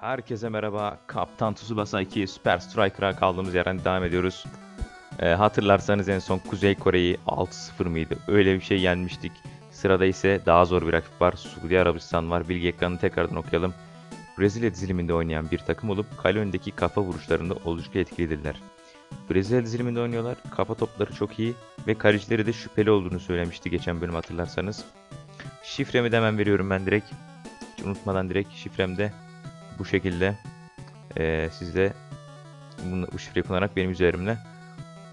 Herkese merhaba. Kaptan Tsubasa 2 Super Striker'a kaldığımız yerden devam ediyoruz. Ee, hatırlarsanız en son Kuzey Kore'yi 6-0 mıydı? Öyle bir şey yenmiştik. Sırada ise daha zor bir rakip var. Suudi Arabistan var. Bilgi ekranını tekrardan okuyalım. Brezilya diziliminde oynayan bir takım olup kale önündeki kafa vuruşlarında oldukça etkilidirler. Brezilya diziliminde oynuyorlar. Kafa topları çok iyi ve kalecileri de şüpheli olduğunu söylemişti geçen bölüm hatırlarsanız. Şifremi de hemen veriyorum ben direkt. Hiç unutmadan direkt şifremde bu şekilde eee siz de bu şifreyi kullanarak benim üzerimle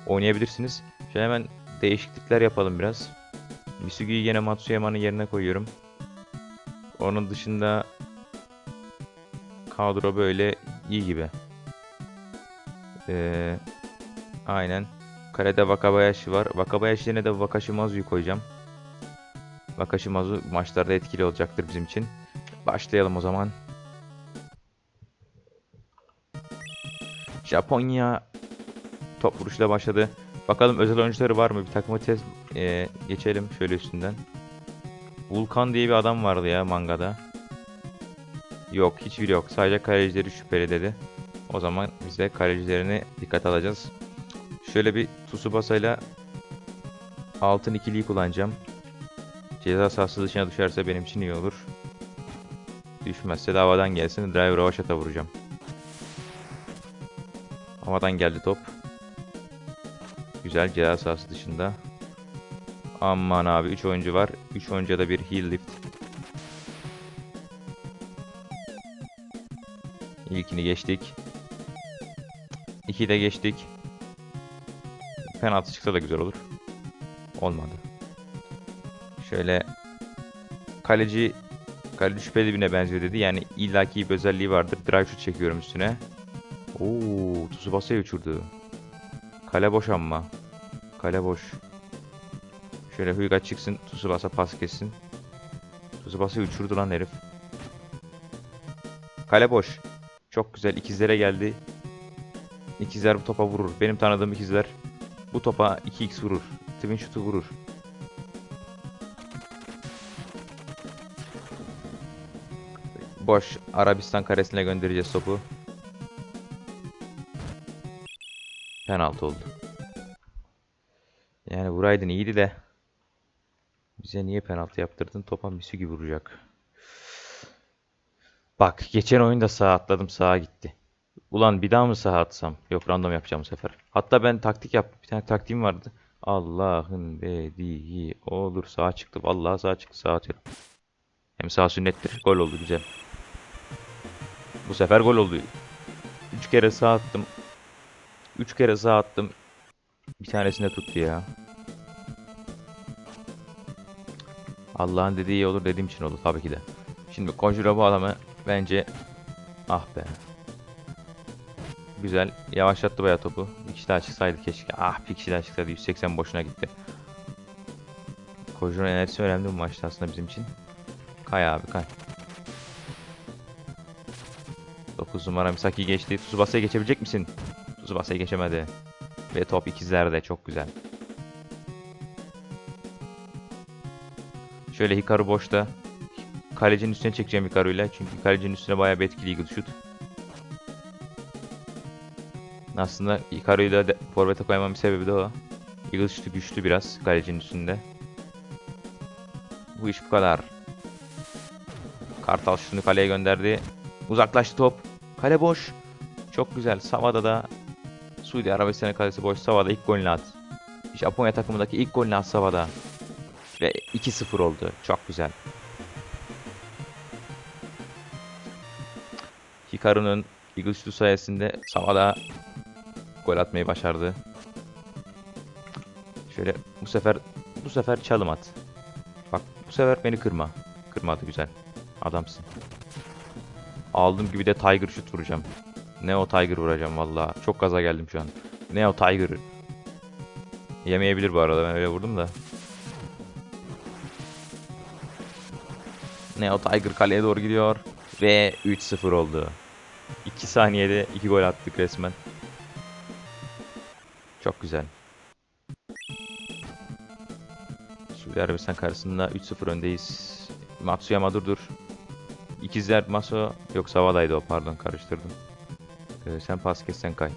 oynayabilirsiniz. Şöyle hemen değişiklikler yapalım biraz. Misugi'yi yine Matsuyama'nın yerine koyuyorum. Onun dışında kadro böyle iyi gibi. Eee aynen. Kalede Wakabayashi var. Wakabayashi yerine de Wakashimazu'yu koyacağım. Wakashimazu maçlarda etkili olacaktır bizim için. Başlayalım o zaman. Japonya top vuruşla başladı. Bakalım özel oyuncuları var mı? Bir takımı test e, geçelim şöyle üstünden. Vulkan diye bir adam vardı ya mangada. Yok hiçbiri yok. Sadece kalecileri şüpheli dedi. O zaman biz de kalecilerini dikkat alacağız. Şöyle bir Tsubasa ile altın ikiliyi kullanacağım. Ceza sahası dışına düşerse benim için iyi olur. Düşmezse de havadan gelsin. Driver Rovaşat'a vuracağım. Havadan geldi top. Güzel ceza sahası dışında. Aman abi 3 oyuncu var. 3 oyuncuya da bir heel lift. İlkini geçtik. 2'yi de geçtik. Penaltı çıksa da güzel olur. Olmadı. Şöyle kaleci kaleci şüpheli birine benziyor dedi. Yani illaki bir özelliği vardır. Drive shoot çekiyorum üstüne. Oo, Tsubasa'yı uçurdu. Kale boş ama. Kale boş. Şöyle Huyga çıksın, Tsubasa pas kessin. Tsubasa'yı uçurdu lan herif. Kale boş. Çok güzel. ikizlere geldi. İkizler bu topa vurur. Benim tanıdığım ikizler bu topa 2x vurur. Twin shoot'u vurur. Boş. Arabistan karesine göndereceğiz topu. Penaltı oldu. Yani vuraydın iyiydi de. Bize niye penaltı yaptırdın? Topa Misugi vuracak. Bak geçen oyunda sağa atladım sağa gitti. Ulan bir daha mı sağa atsam? Yok random yapacağım bu sefer. Hatta ben taktik yap. Bir tane taktiğim vardı. Allah'ın dediği olur sağa çıktı. Vallahi sağa çıktı sağa atıyorum. Hem sağ sünnettir. Gol oldu güzel. Bu sefer gol oldu. Üç kere sağ attım. Üç kere sağ attım. Bir tanesinde tuttu ya. Allah'ın dediği iyi olur dediğim için oldu tabii ki de. Şimdi Conjura bu adamı bence ah be. Güzel. Yavaşlattı bayağı topu. Bir kişi daha çıksaydı keşke. Ah bir kişi daha çıksaydı. 180 boşuna gitti. Conjura enerjisi önemli bu maçta aslında bizim için. Kay abi kay. 9 numara Misaki geçti. Tsubasa'ya geçebilecek misin? Tsubasa'yı geçemedi. Ve top ikizlerde çok güzel. Şöyle Hikaru boşta. Kalecinin üstüne çekeceğim Hikaru ile. Çünkü kalecinin üstüne bayağı bir etkili eagle shoot. Aslında Hikaru'yu da forvete koymamın sebebi de o. Eagle shoot'u güçlü biraz kalecinin üstünde. Bu iş bu kadar. Kartal şunu kaleye gönderdi. Uzaklaştı top. Kale boş. Çok güzel. Savada da Suudi Arabistan'ın kalesi boş. Savada ilk golünü at. Japonya takımındaki ilk golünü at Savada. Ve 2-0 oldu. Çok güzel. Hikaru'nun Eagle Shoot'u sayesinde Savada gol atmayı başardı. Şöyle bu sefer bu sefer çalım at. Bak bu sefer beni kırma. Kırmadı güzel. Adamsın. Aldığım gibi de Tiger Shoot vuracağım. Neo Tiger vuracağım valla. Çok gaza geldim şu an. Neo Tiger. Yemeyebilir bu arada ben öyle vurdum da. Neo Tiger kaleye doğru gidiyor. Ve 3-0 oldu. 2 saniyede 2 gol attık resmen. Çok güzel. Suudi Arabistan karşısında 3-0 öndeyiz. Matsuyama dur dur. İkizler Maso yok Sava'daydı o pardon karıştırdım. Ee, sen pas kes sen kay.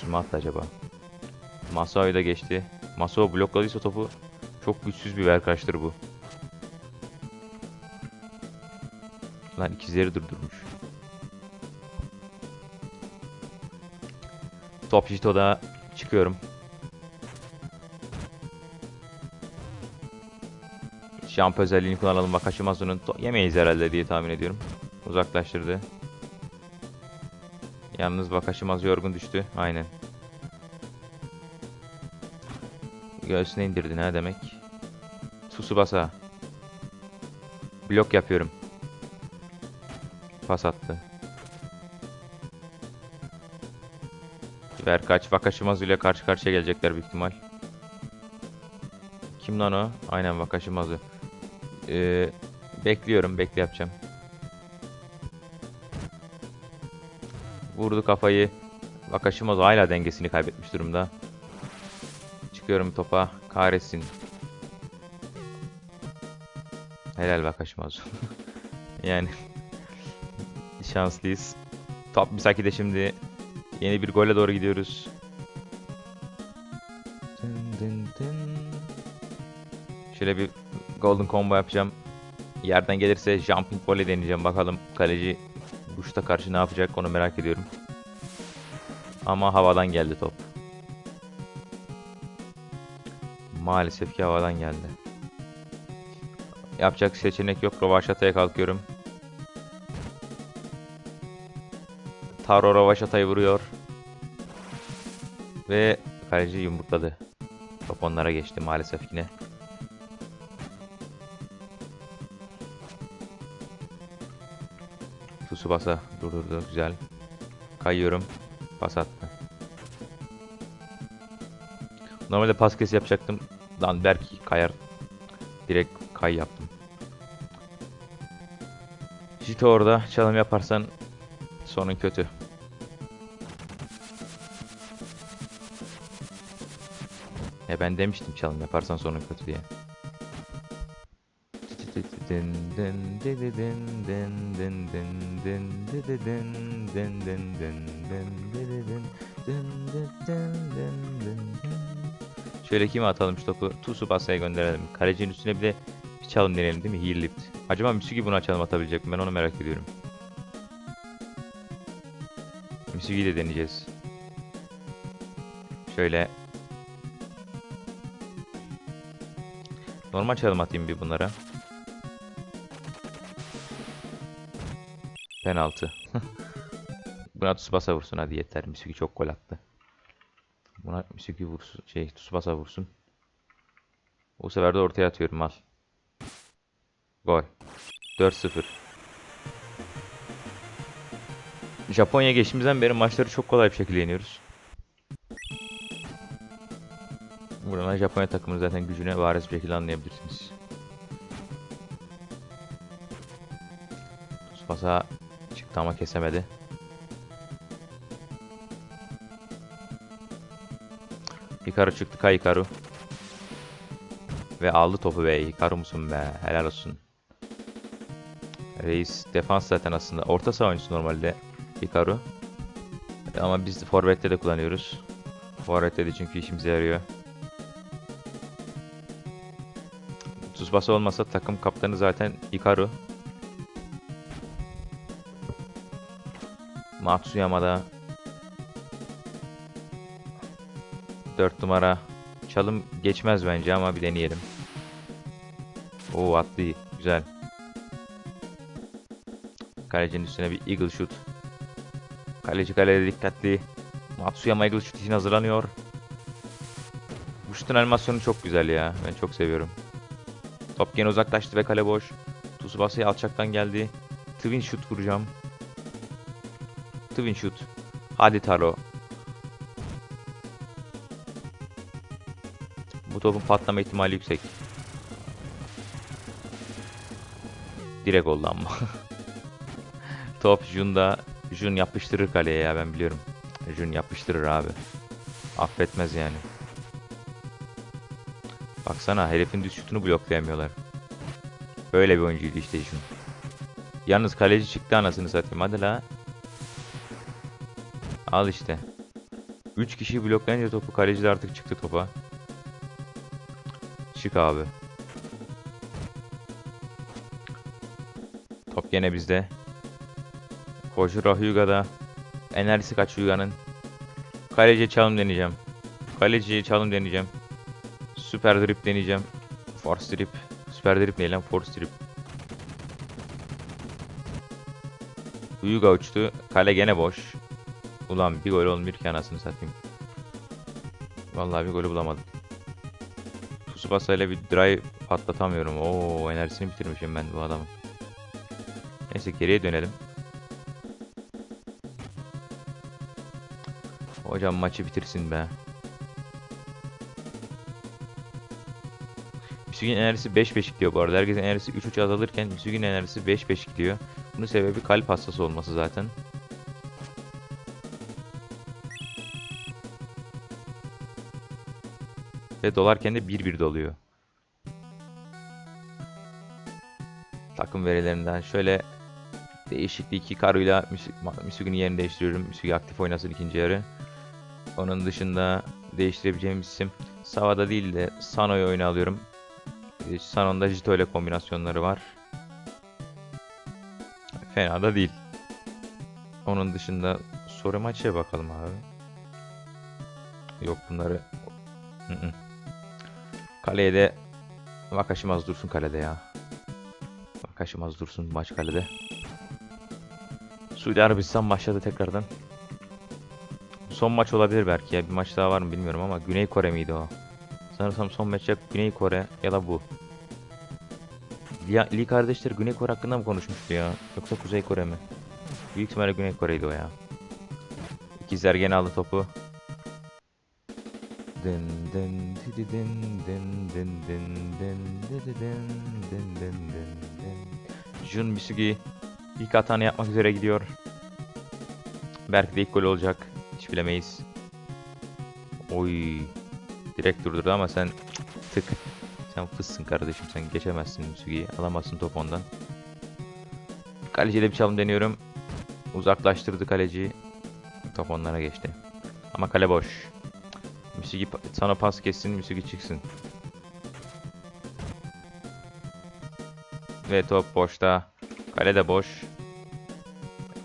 Kim attı acaba? Maso'yu da geçti. Maso blokladıysa topu çok güçsüz bir verkaçtır bu. Lan ikizleri durdurmuş. Top Jito'da çıkıyorum. Jump özelliğini kullanalım. Wakashimazu'nun to- yemeyiz herhalde diye tahmin ediyorum. Uzaklaştırdı. Yalnız Wakashimazu yorgun düştü. Aynen. Göğsüne indirdi ne demek? Tsubasa. Blok yapıyorum. Pas attı. Ver kaç Wakashimazu ile karşı karşıya gelecekler büyük ihtimal. Kim lan o? Aynen Wakashimazu. Ee, bekliyorum, bekle yapacağım. Vurdu kafayı. Wakashimazu hala dengesini kaybetmiş durumda. Çıkıyorum topa. Kahretsin. Helal Wakashimazu. yani şanslıyız. Top Misaki'de şimdi yeni bir gole doğru gidiyoruz. Şöyle bir golden combo yapacağım. Yerden gelirse jumping volley deneyeceğim. Bakalım kaleci Bush'ta karşı ne yapacak onu merak ediyorum. Ama havadan geldi top. Maalesef ki havadan geldi. Yapacak seçenek yok. Rovaşata'ya kalkıyorum. Taro Rovaşata'yı vuruyor. Ve kaleci yumrukladı. Top onlara geçti maalesef yine. Tsubasa durdurdu. Güzel. Kayıyorum. Pas attı. Normalde pas kes yapacaktım. Lan belki kayar. Direkt kay yaptım. Jito orada çalım yaparsan sonun kötü. E ben demiştim çalım yaparsan sonun kötü diye. Dın dın dın dın dın dı dı dın dın dı dın dın dın dın. Şöyle kime atalım şu topu? Tsubasa'ya gönderelim. Kalecinin üstüne bir de bir çalım deneyelim değil mi? Heel lift. Acaba Misugi buna çalım atabilecek mi? Ben onu merak ediyorum. Misugi'yi de deneyeceğiz. Şöyle. Normal çalım atayım bir bunlara. Penaltı. Buna Tsubasa vursun hadi yeter. Misugi çok gol attı. Buna Misugi vursun. Şey Tsubasa vursun. Bu sefer de ortaya atıyorum al. Gol. 4-0. Japonya geçtiğimizden beri maçları çok kolay bir şekilde yeniyoruz. Buradan Japonya takımının zaten gücüne bariz bir şekilde anlayabilirsiniz. Tsubasa çıktı ama kesemedi. Hikaru çıktı Kay Hikaru. Ve aldı topu be. Hikaru musun be? Helal olsun. Reis defans zaten aslında. Orta saha oyuncusu normalde Hikaru. Ama biz forvette de kullanıyoruz. Forvette de çünkü işimize yarıyor. Tsubasa olmasa takım kaptanı zaten Hikaru. Matsuyama'da 4 numara çalım geçmez bence ama bir deneyelim. Oo attı güzel. Kalecinin üstüne bir eagle shoot. Kaleci kalede dikkatli. Matsuyama eagle shoot için hazırlanıyor. Bu şutun animasyonu çok güzel ya. Ben çok seviyorum. Top gene uzaklaştı ve kale boş. Tsubasa'ya alçaktan geldi. Twin shoot vuracağım. Twin shoot. Hadi Taro. Bu topun patlama ihtimali yüksek. Direkt ama. Top Jun'da. Jun yapıştırır kaleye ya ben biliyorum. Jun yapıştırır abi. Affetmez yani. Baksana herifin düz şutunu bloklayamıyorlar. Böyle bir oyuncuydu işte Jun. Yalnız kaleci çıktı anasını satayım hadi la. Al işte. 3 kişi bloklayınca topu kaleci de artık çıktı topa. Çık abi. Top gene bizde. Koşu Hyuga'da. Enerjisi kaç Hyuga'nın. Kaleci çalım deneyeceğim. Kaleci çalım deneyeceğim. Süper drip deneyeceğim. Force drip. Süper drip ne lan? Force drip. Hyuga uçtu. Kale gene boş. Ulan bir gol olmuyor ki anasını satayım. Vallahi bir golü bulamadım. Tsubasa ile bir drive patlatamıyorum. Oo enerjisini bitirmişim ben bu adamın. Neyse geriye dönelim. Hocam maçı bitirsin be. Müsügün enerjisi 5-5 gidiyor bu arada. Herkesin enerjisi 3-3 azalırken Müsügün enerjisi 5-5 gidiyor. Bunun sebebi kalp hastası olması zaten. Ve dolarken de 1-1 doluyor. Takım verilerinden şöyle değişikliği iki karuyla Müsügün'ün yerini değiştiriyorum. Müsügü aktif oynasın ikinci yarı. Onun dışında değiştirebileceğim isim Sava'da değil de Sano'yu oyuna alıyorum. Ee, Sano'nun da Jito ile kombinasyonları var. Fena da değil. Onun dışında soru maçıya bakalım abi. Yok bunları. Hı hı. Kaleye de Vakaşimaz dursun kalede ya. Vakaşimaz dursun maç kalede. Suudi Arabistan başladı tekrardan. Son maç olabilir belki ya. Bir maç daha var mı bilmiyorum ama Güney Kore miydi o? Sanırsam son maç ya Güney Kore ya da bu. Lee, Lee kardeşler Güney Kore hakkında mı konuşmuştu ya? Yoksa Kuzey Kore mi? Büyük ihtimalle Güney Kore'ydi o ya. İkizler gene aldı topu. Dın dın didi dın dın dın dın dın didi dın dın dın dın. Jun Misugi ilk hatanı yapmak üzere gidiyor. Belki de ilk gol olacak. Hiç bilemeyiz. Oy. Direkt durdurdu ama sen tık. Sen fıssın kardeşim sen geçemezsin Misugi'yi. Alamazsın top ondan. Kaleciyle bir çalım deniyorum. Uzaklaştırdı kaleciyi. Top onlara geçti. Ama kale boş. Misugi sana pas kessin, Misugi çıksın. Ve top boşta. Kale de boş.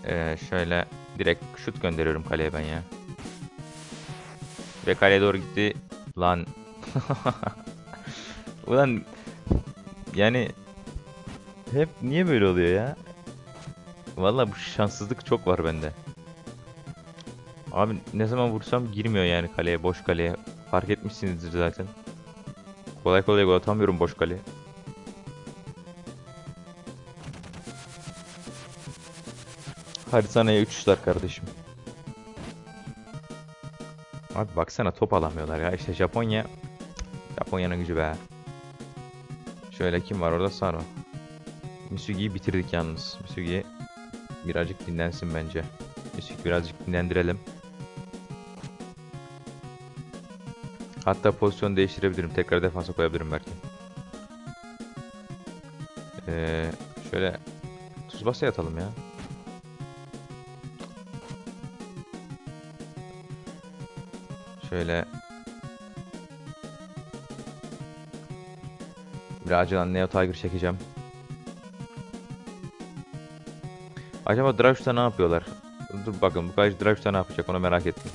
Ee, şöyle direkt şut gönderiyorum kaleye ben ya. Ve kaleye doğru gitti. Lan. Ulan yani hep niye böyle oluyor ya? Vallahi bu şanssızlık çok var bende. Abi ne zaman vursam girmiyor yani kaleye, boş kaleye. Fark etmişsinizdir zaten. Kolay kolay gol atamıyorum boş kaleye. 3 şutlar kardeşim. Abi baksana top alamıyorlar ya. İşte Japonya. Japonya'nın gücü be. Şöyle kim var orada? Sano. Misugi'yi bitirdik yalnız. Misugi birazcık dinlensin bence. Misugi birazcık dinlendirelim. Hatta pozisyon değiştirebilirim. Tekrar defansa koyabilirim belki. Ee, şöyle Tsubasa yatalım ya. Şöyle bir acilen Neo Tiger çekeceğim. Acaba Draguş'ta ne yapıyorlar? Dur bakın bu kaleci Draguş'ta ne yapacak onu merak ettim.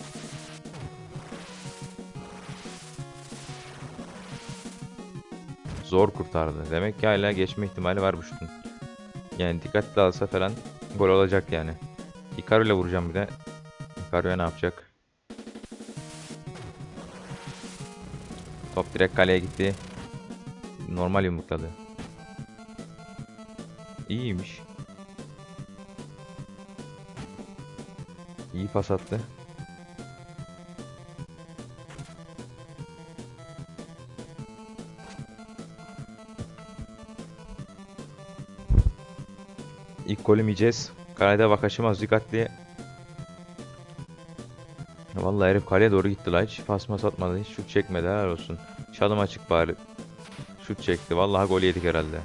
Zor kurtardı. Demek ki hala geçme ihtimali var bu şutun. Yani dikkatli alsa falan gol olacak yani. Hikaru ile vuracağım bir de. Hikaru'ya ne yapacak? Top direkt kaleye gitti. Normal yumrukladı. İyiymiş. İyi pas attı. İlk golü yiyeceğiz. Kalede Vakashimaz dikkatli. Vallahi herif kaleye doğru gitti la hiç pas atmadı hiç şut çekmedi helal olsun. Çalım açık bari. Şut çekti. Vallahi gol yedik herhalde.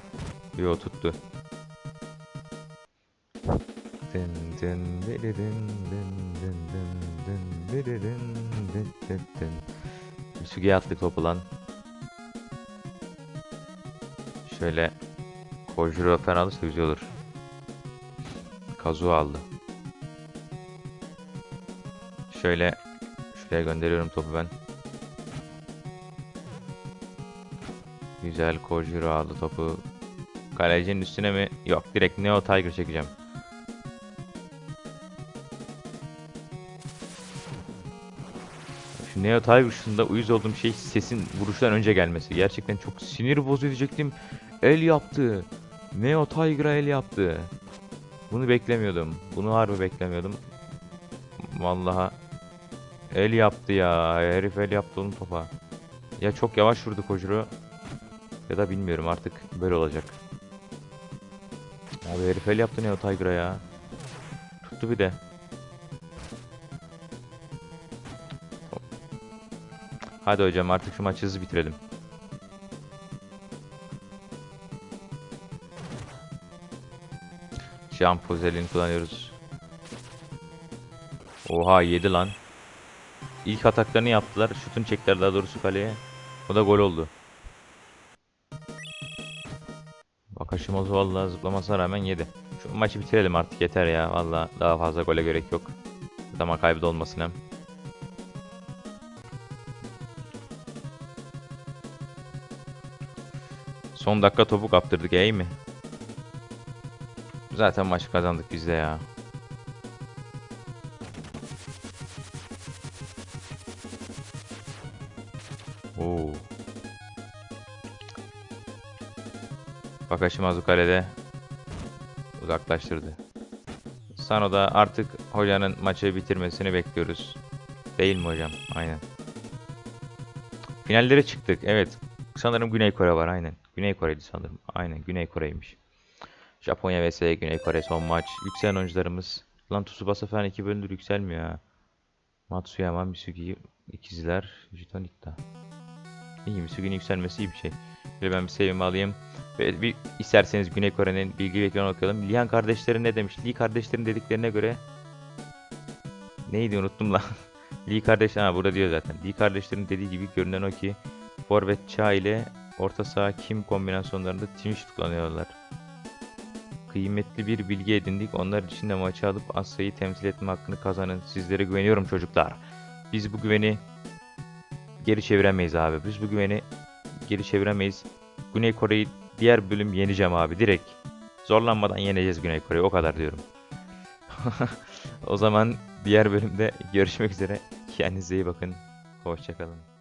Yo tuttu. Misugi'ye attık topu lan. Şöyle Kojiro falan alırsa güzel olur. Kazuo aldı. Şöyle şuraya gönderiyorum topu ben. Güzel Kojiro aldı topu. Kalecinin üstüne mi? Yok direkt Neo Tiger çekeceğim. Şu Neo Tiger şunda uyuz olduğum şey sesin vuruştan önce gelmesi. Gerçekten çok sinir bozucu diyecektim. El yaptı. Neo Tiger'a el yaptı. Bunu beklemiyordum. Bunu harbi beklemiyordum. Vallahi el yaptı ya. Herif el yaptı onun topa. Ya çok yavaş vurdu Kojiro ya da bilmiyorum artık böyle olacak. Abi herif el yaptı Neo Tiger'a ya. Tuttu bir de. Hadi hocam artık şu maçı hızlı bitirelim. Jump özelliğini kullanıyoruz. Oha yedi lan. İlk ataklarını yaptılar. Şutun çektiler daha doğrusu kaleye. O da gol oldu. Bakashimoto vallahi zıplamasına rağmen yedi. Şu maçı bitirelim artık yeter ya. Vallahi daha fazla gole gerek yok. Zaman kaybı da olmasın hem. Son dakika topu kaptırdık iyi mi? Zaten maçı kazandık biz de ya. Oo. Bakashimazu kalede uzaklaştırdı. Sano da artık hocanın maçı bitirmesini bekliyoruz. Değil mi hocam? Aynen. Finallere çıktık. Evet. Sanırım Güney Kore var aynen. Güney Kore'ydi sanırım. Aynen Güney Kore'ymiş. Japonya vs Güney Kore son maç. Yükselen oyuncularımız. Lan Tsubasa falan iki bölümdür yükselmiyor ha. Matsuyama, Misugi, ikizler, Jiton Itta. İyi Misugi'nin yükselmesi iyi bir şey. Şöyle ben bir sevimi alayım. Ve bir isterseniz Güney Kore'nin bilgi ekranı okuyalım. Lihan kardeşleri ne demiş? Lee kardeşlerin dediklerine göre neydi unuttum lan. Lee kardeş ha burada diyor zaten. Lee kardeşlerin dediği gibi görünen o ki forvet Cha ile orta saha Kim kombinasyonlarında şut kullanıyorlar. Kıymetli bir bilgi edindik. Onlar için de maçı alıp Asya'yı temsil etme hakkını kazanın. Sizlere güveniyorum çocuklar. Biz bu güveni geri çeviremeyiz abi. Biz bu güveni geri çeviremeyiz. Güney Kore'yi diğer bölüm yeneceğim abi direkt. Zorlanmadan yeneceğiz Güney Kore'yi o kadar diyorum. o zaman diğer bölümde görüşmek üzere. Kendinize iyi bakın. Hoşçakalın.